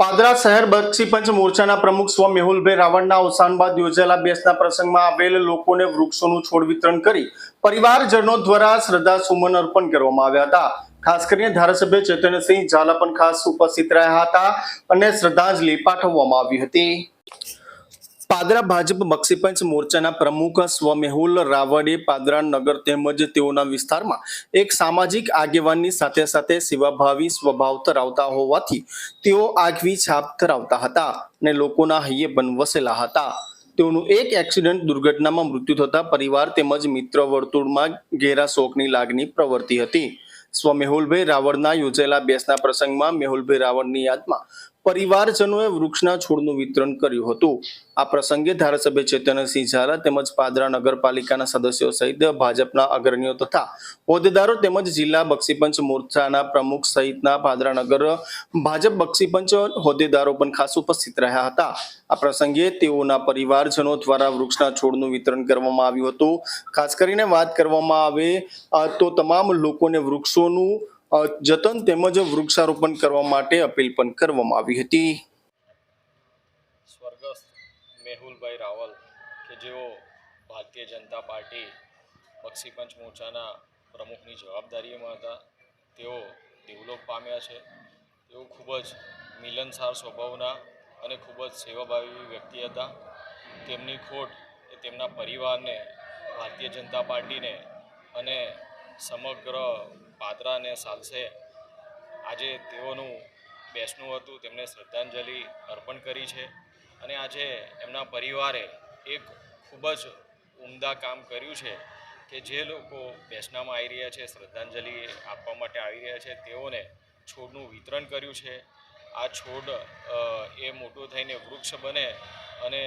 પાદરા શહેર બક્ષીપંચ મોરચાના પ્રમુખ સ્વ મેહુલભાઈ રાવણના અવસાન બાદ યોજાયેલા બેસના પ્રસંગમાં આવેલ લોકોને વૃક્ષોનું છોડ વિતરણ કરી પરિવારજનો દ્વારા શ્રદ્ધા સુમન અર્પણ કરવામાં આવ્યા હતા. ખાસ કરીને ધારાસભ્ય ચૈતન્યસિંહ ઝાલા પણ ખાસ ઉપસ્થિત રહ્યા હતા અને શ્રદ્ધાંજલિ પાઠવવામાં આવી હતી. પાદરા ભાજપ બક્ષીપંચ મોરચાના પ્રમુખ સ્વ મેહુલ રાવડે પાદરા નગર તેમજ તેઓના વિસ્તારમાં એક સામાજિક આગેવાનની સાથે સાથે સેવાભાવી સ્વભાવ ધરાવતા હોવાથી તેઓ આગવી છાપ ધરાવતા હતા અને લોકોના હૈયે બન વસેલા હતા. તેઓનું એક એક્સિડન્ટ દુર્ઘટનામાં મૃત્યુ થતા પરિવાર તેમજ મિત્ર વર્તુળમાં ઘેરા શોકની લાગણી પ્રવર્તી હતી. સ્વ મેહુલભાઈ રાવળના યોજાયેલા બેસના પ્રસંગમાં મેહુલભાઈ રાવળની યાદમાં પરિવારજનોએ વૃક્ષના છોડનું વિતરણ કર્યું હતું. આ પ્રસંગે ધારાસભ્ય ચેતનસિંહ ઝાલા તેમજ પાદરા નગરપાલિકાના સદસ્યો સહિત ભાજપના અગ્રણીઓ તથા હોદ્દેદારો તેમજ જિલ્લા બક્ષીપંચ મોરચાના પ્રમુખ સહિતના પાદરા નગર ભાજપ બક્ષીપંચ હોદ્દેદારો પણ ખાસ ઉપસ્થિત રહ્યા હતા. આ પ્રસંગે તેઓના પરિવારજનો દ્વારા વૃક્ષના છોડનું વિતરણ કરવામાં આવ્યું હતું. ખાસ કરીને વાત કરવામાં આવે તો તમામ લોકોને વૃક્ષોનું જતન તેમજ વૃક્ષારોપણ કરવા માટે અપીલ પણ કરવામાં આવી હતી. સ્વર્ગસ્થ મેહુલભાઈ રાવલ કે જેઓ ભારતીય જનતા પાર્ટી બક્ષીપંચ મોરચાના પ્રમુખની જવાબદારીમાં હતા, તેઓ દેવલોક પામ્યા છે. તેઓ ખૂબ જ મિલનસાર સ્વભાવના અને ખૂબ જ સેવાભાવી વ્યક્તિ હતા. તેમની ખોટ એ તેમના પરિવારને, ભારતીય જનતા પાર્ટીને અને સમગ્ર પાદરાને સાલસે આજે તેઓનું બેસણું હતું, તેમને શ્રદ્ધાંજલિ અર્પણ કરી છે અને આજે એમના પરિવારે એક ખૂબ જ ઉમદા કામ કર્યું છે કે જે લોકો બેસનામાં આવી રહ્યા છે, શ્રદ્ધાંજલિ આપવા માટે આવી રહ્યા છે, તેઓને છોડનું વિતરણ કર્યું છે. આ છોડ એ મોટું થઈને વૃક્ષ બને અને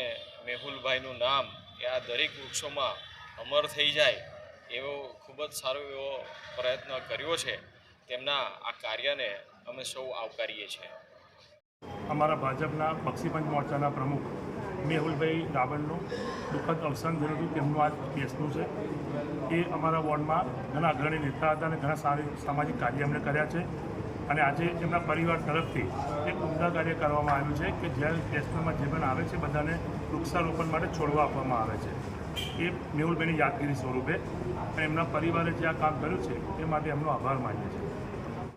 મેહુલભાઈનું નામ એ આ દરેક વૃક્ષોમાં અમર થઈ જાય એવો ખૂબ જ સારો એવો પ્રયત્ન કર્યો છે. તેમના આ કાર્યને અમે સૌ આવકારીએ છીએ. અમારા ભાજપના બક્ષીપંચ મોરચાના પ્રમુખ મેહુલભાઈ રાવળનું દુઃખદ અવસાન થયું હતું. તેમનું આજ બેસનું છે એ અમારા વોર્ડમાં ઘણા અગ્રણી નેતા હતા અને ઘણા સારી સામાજિક કાર્ય એમણે કર્યા છે. અને આજે એમના પરિવાર તરફથી એક ઉમદા કાર્ય કરવામાં આવ્યું છે કે જ્યારે બેસનામાં જે પણ આવે છે બધાને વૃક્ષારોપણ માટે છોડવા આપવામાં આવે છે. એ મેહુલભાઈની યાદગીરી સ્વરૂપે અને એમના પરિવારે જે આ કામ કર્યું છે, એ માટે એમનો આભાર માનીએ છીએ.